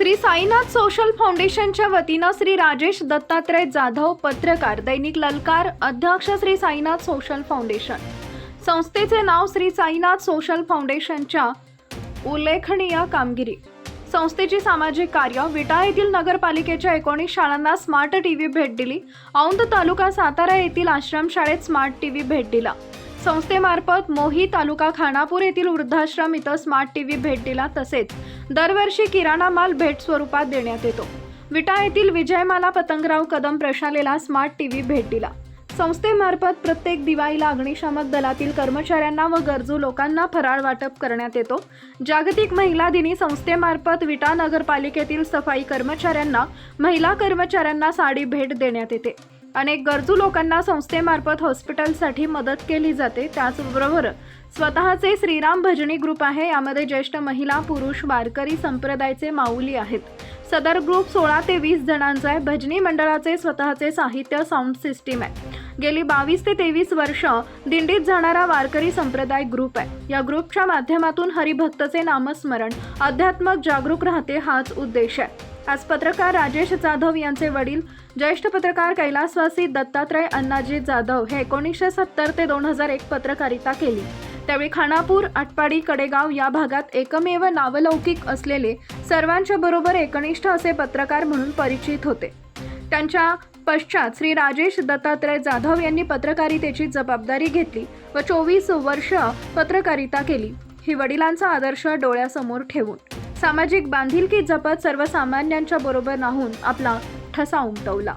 Shri Sainath social फाउंडेशनच्या वतीनं श्री राजेश दत्तात्रय जाधव पत्रकार दैनिक ललकार अध्यक्ष श्री साईनाथ सोशल फाउंडेशन. संस्थेचे नाव श्री साईनाथ सोशल फाउंडेशनच्या उल्लेखनीय कामगिरी. संस्थेची सामाजिक कार्य विटा येथील नगरपालिकेच्या एकोणीस शाळांना स्मार्ट टीव्ही भेट दिली. औंध तालुका सातारा येथील आश्रमशाळेत स्मार्ट टीव्ही भेट दिला. संस्थेमार्फत मोही तालुका खानापूर येथील वृद्धाश्रम इथं स्मार्ट टीव्ही भेट दिला तसेच दरवर्षी किराणा माल भेट स्वरूपात देण्यात येतो. विटा येथील विजयमाला पतंगराव कदम प्रशालेला स्मार्ट टीव्ही भेट दिला. संस्थेमार्फत प्रत्येक दिवाळीला अग्निशामक दलातील कर्मचाऱ्यांना व गरजू लोकांना फराळ वाटप करण्यात येतो. जागतिक महिला दिनी संस्थेमार्फत विटा नगरपालिकेतील सफाई कर्मचाऱ्यांना महिला कर्मचाऱ्यांना साडी भेट देण्यात येते. अनेक गरजू लोकांना संस्थेमार्फत हॉस्पिटलसाठी मदत केली जाते त्याचबरोबर स्वतःचे श्रीराम भजनी ग्रुप आहे. यामध्ये ज्येष्ठ महिला पुरुष वारकरी संप्रदायाचे माऊली आहेत. सदर ग्रुप सोळा ते वीस जणांचा आहे. भजनी मंडळाचे स्वतःचे साहित्य साऊंड सिस्टीम आहे. गेली बावीस ते तेवीस वर्ष दिंडीत जाणारा वारकरी संप्रदाय ग्रुप आहे. या ग्रुपच्या माध्यमातून हरिभक्तचे नामस्मरण अध्यात्मक जागरूक राहते हाच उद्देश आहे. आज पत्रकार राजेश जाधव यांचे वडील ज्येष्ठ पत्रकार कैलासवासी दत्तात्रय अण्णाजी जाधव हे एकोणीसशे सत्तर ते दोन हजार एक पत्रकारिता केली. त्यावेळी खानापूर आटपाडी कडेगाव या भागात एकमेव नावलौकिक असलेले सर्वांच्या बरोबर एकनिष्ठ असे पत्रकार म्हणून परिचित होते. त्यांच्या पश्चात श्री राजेश दत्तात्रय जाधव यांनी पत्रकारितेची जबाबदारी घेतली व चोवीस वर्ष पत्रकारिता केली. ही वडिलांचा आदर्श डोळ्यासमोर ठेवून. सामाजिक बांधिलकी जपत सर्वसामान्यांच्या बरोबर राहून आपला ठसा उमटवला.